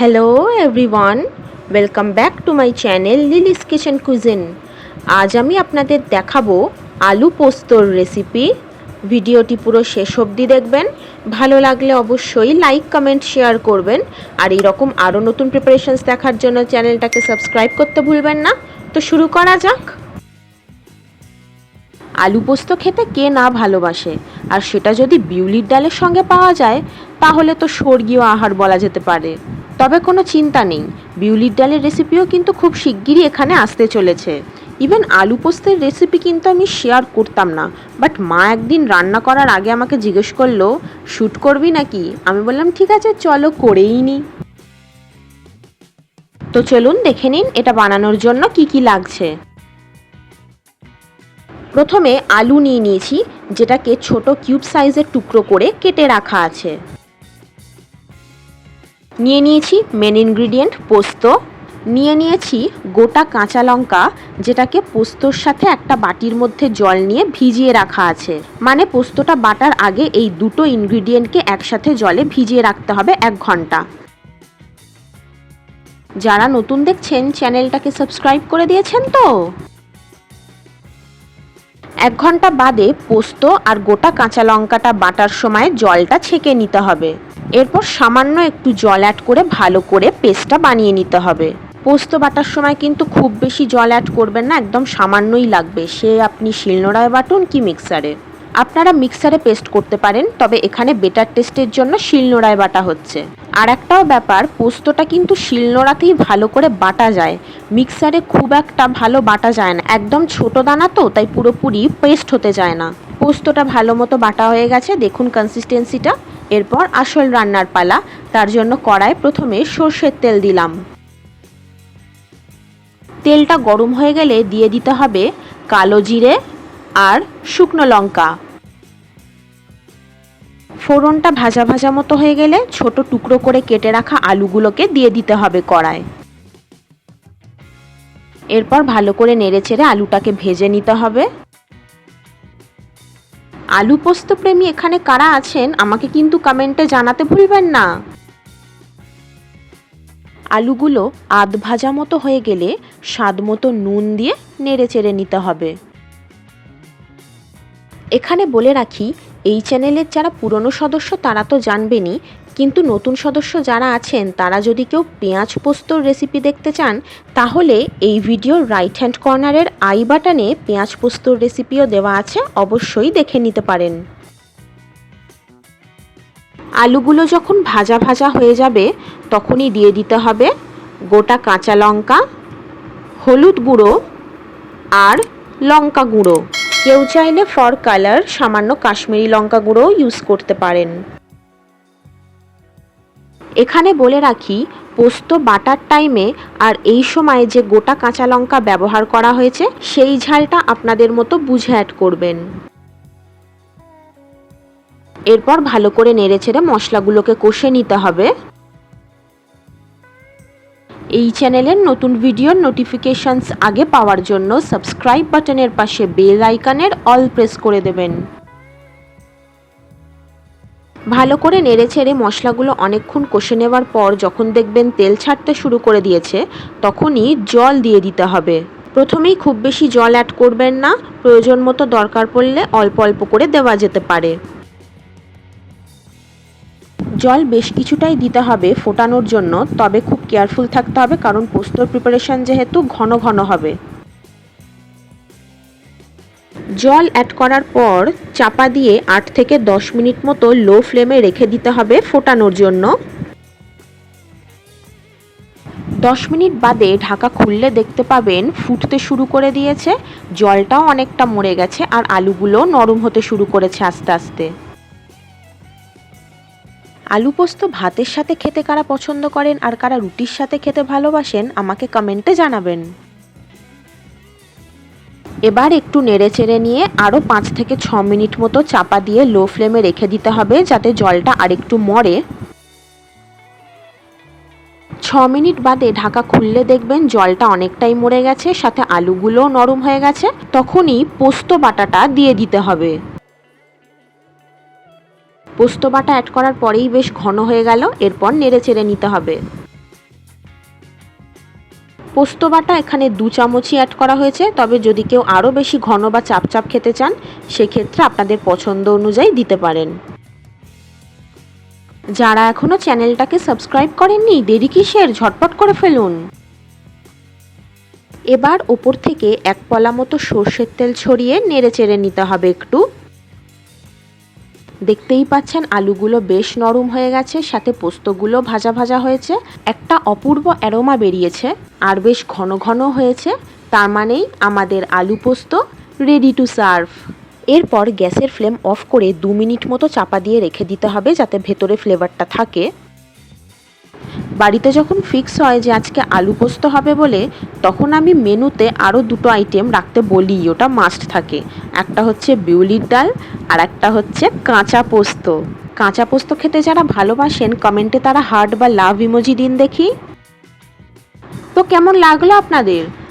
Hello everyone welcome back to my channel Lily's kitchen cuisine আজ আমি আপনাদের দেখাবো আলু পোস্তর রেসিপি ভিডিওটি পুরো শেষ অবধি দেখবেন। ভালো লাগলে অবশ্যই লাইক কমেন্ট শেয়ার করবেন। আর এরকম আরও নতুন প্রিপারেশনস দেখার জন্য চ্যানেলটাকে সাবস্ক্রাইব করতে ভুলবেন না। তো শুরু করা যাক। আলু পোস্ত খেতে কে না ভালোবাসে? আর সেটা যদি বিউলির ডালের সঙ্গে পাওয়া যায়, তাহলে তো স্বর্গীয় আহার বলা যেতে পারে। তবে কোনো চিন্তা নেই। বিউলির ডালের রেসিপিও কিন্তু খুব শিগগিরই এখানে আসতে চলেছে। ইভেন আলু পোস্তের রেসিপি কিন্তু আমি শেয়ার করতাম না। বাট মা একদিন রান্না করার আগে আমাকে জিজ্ঞেস করল শ্যুট করবি নাকি? আমি বললাম, ঠিক আছে, চলো করেই নি। তো চলুন দেখে নিন এটা বানানোর জন্য কি কি লাগছে। প্রথমে আলু নিয়ে নিয়েছি, যেটাকে ছোট কিউব সাইজের টুকরো করে কেটে রাখা আছে। নিয়ে নিয়েছি মেন ইনগ্রিডিয়েন্ট পোস্ত। নিয়ে নিয়েছি গোটা কাঁচা লঙ্কা, যেটাকে পোস্তর সাথে একটা বাটির মধ্যে জল নিয়ে ভিজিয়ে রাখা আছে। মানে পোস্তটা বাটার আগে এই দুটো ইনগ্রিডিয়েন্টকে একসাথে জলে ভিজিয়ে রাখতে হবে এক ঘণ্টা। যারা নতুন দেখছেন, চ্যানেলটাকে সাবস্ক্রাইব করে দিয়েছেন তো? এক ঘণ্টা বাদে পোস্ত আর গোটা কাঁচা লঙ্কাটা বাটার সময় জলটা ছেঁকে নিতে হবে। এরপর সামান্য একটু জল অ্যাড করে ভালো করে পেস্টটা বানিয়ে নিতে হবে। পোস্ত বাটার সময় কিন্তু খুব বেশি জল অ্যাড করবেন না, একদম সামান্যই লাগবে। সে আপনি শিলনোড়ায় বাটুন কি মিক্সারে আপনারা মিক্সারে পেস্ট করতে পারেন, তবে এখানে বেটার টেস্টের জন্য শিলনোড়ায় বাটা হচ্ছে। আর একটাও ব্যাপার, পোস্তটা কিন্তু শিলনোড়াতেই ভালো করে বাটা যায়। মিক্সারে খুব একটা ভালো বাটা যায় না। একদম ছোট দানা তো, তাই পুরোপুরি পেস্ট হতে যায় না। পোস্তটা ভালো মতো বাটা হয়ে গেছে। দেখুন কনসিস্টেন্সিটা এরপর আসল রান্নার পালা। তার জন্য কড়ায় প্রথমে সর্ষের তেল দিলাম। তেলটা গরম হয়ে গেলে দিয়ে দিতে হবে কালো জিরে আর শুকনো লঙ্কা। ফোড়নটা ভাজা ভাজা মতো হয়ে গেলে ছোট টুকরো করে কেটে রাখা আলুগুলোকে দিয়ে দিতে হবে কড়ায় এরপর ভালো করে নেড়ে নেড়েচেড়ে আলুটাকে ভেজে নিতে হবে। আলু পোস্ত প্রেমী এখানে কারা আছেন, আমাকে কিন্তু কমেন্টে জানাতে ভুলবেন না। আলুগুলো আধ ভাজা মতো হয়ে গেলে স্বাদ মতো নুন দিয়ে নেড়ে চেড়ে নিতে হবে। এখানে বলে রাখি এই চ্যানেলের যারা পুরনো সদস্য তারা তো জানবেনই, কিন্তু নতুন সদস্য যারা আছেন তারা যদি কেউ পেঁয়াজ পোস্তর রেসিপি দেখতে চান, তাহলে এই ভিডিওর রাইট হ্যান্ড কর্নারের আই বাটনে পেঁয়াজ পোস্তর রেসিপিও দেওয়া আছে, অবশ্যই দেখে নিতে পারেন। আলুগুলো যখন ভাজা ভাজা হয়ে যাবে, তখনই দিয়ে দিতে হবে গোটা কাঁচা লঙ্কা, হলুদ গুঁড়ো আর লঙ্কা গুঁড়ো। কেউ চাইলে ফর কালার, সামান্য কাশ্মীরি লঙ্কা গুঁড়োও ইউজ করতে পারেন। এখানে বলে রাখি, পোস্ত বাটার টাইমে আর এই সময়ে যে গোটা কাঁচা লঙ্কা ব্যবহার করা হয়েছে, সেই ঝালটা আপনাদের মতো বুঝে অ্যাড করবেন। এরপর ভালো করে নেড়ে নেড়েচেড়ে মশলাগুলোকে কষে নিতে হবে। এই চ্যানেলের নতুন ভিডিওর নোটিফিকেশনস আগে পাওয়ার জন্য সাবস্ক্রাইব বাটনের পাশে বেল আইকনের অল প্রেস করে দেবেন। ভালো করে নেড়ে ছেড়ে মশলাগুলো অনেকক্ষণ কষে নেওয়ার পর যখন দেখবেন তেল ছাড়তে শুরু করে দিয়েছে, তখনই জল দিয়ে দিতে হবে। প্রথমেই খুব বেশি জল অ্যাড করবেন না, প্রয়োজন মতো দরকার পড়লে অল্প অল্প করে দেওয়া যেতে পারে। জল বেশ কিছুটাই দিতে হবে ফোটানোর জন্য, তবে খুব কেয়ারফুল থাকতে হবে কারণ পোস্তর প্রিপারেশন যেহেতু ঘন ঘন হবে। জল অ্যাড করার পর চাপা দিয়ে আট থেকে দশ মিনিট মতো লো ফ্লেমে রেখে দিতে হবে ফোটানোর জন্য। দশ মিনিট বাদে ঢাকা খুললে দেখতে পাবেন ফুটতে শুরু করে দিয়েছে, জলটাও অনেকটা মরে গেছে আর আলুগুলো নরম হতে শুরু করেছে আস্তে আস্তে। আলু পোস্ত ভাতের সাথে খেতে কারা পছন্দ করেন আর কারা রুটির সাথে খেতে ভালোবাসেন, আমাকে কমেন্টে জানাবেন। এবার একটু নেড়ে চেড়ে নিয়ে আরও পাঁচ থেকে ছ মিনিট মতো চাপা দিয়ে লো ফ্লেমে রেখে দিতে হবে, যাতে জলটা আরেকটু মরে। ছ মিনিট বাদে ঢাকা খুললে দেখবেন জলটা অনেকটাই মরে গেছে, সাথে আলুগুলোও নরম হয়ে গেছে। তখনই পোস্ত বাটাটা দিয়ে দিতে হবে। পোস্ত বাটা অ্যাড করার পরেই বেশ ঘন হয়ে গেল, এরপর নেড়ে চেড়ে নিতে হবে। পোস্ত বাটা এখানে দু চামচই অ্যাড করা হয়েছে, তবে যদি কেউ আরও বেশি ঘন বা চাপ চাপ খেতে চান, সেক্ষেত্রে আপনাদের পছন্দ অনুযায়ী দিতে পারেন। যারা এখনও চ্যানেলটাকে সাবস্ক্রাইব করেননি, দেরি কিসের? ঝটপট করে ফেলুন। এবার ওপর থেকে এক পলা মতো সর্ষের তেল ছড়িয়ে নেড়ে চেড়ে নিতে হবে একটু। দেখতেই পাচ্ছেন, আলুগুলো বেশ নরম হয়ে গেছে, সাথে পোস্তগুলো ভাজা ভাজা হয়েছে। একটা অপূর্ব অ্যারোমা বেরিয়েছে আর বেশ ঘন ঘন হয়েছে। তার মানেই আমাদের আলু পোস্ত রেডি টু সার্ভ এরপর গ্যাসের ফ্লেম অফ করে দু মিনিট মতো চাপা দিয়ে রেখে দিতে হবে যাতে ভেতরে ফ্লেভারটা থাকে। বাড়িতে যখন ফিক্স হয় যে আজকে আলু পোস্ত হবে বলে, তখন আমি মেনুতে আরও দুটো আইটেম রাখতে বলি, ওটা মাস্ট থাকে। একটা হচ্ছে বিউলির ডাল, আর একটা হচ্ছে কাঁচা পোস্ত। কাঁচা পোস্ত খেতে যারা ভালোবাসেন কমেন্টে তারা হার্ট বা লাভ ইমোজি দিন দেখি। তো কেমন লাগল আপনাদের?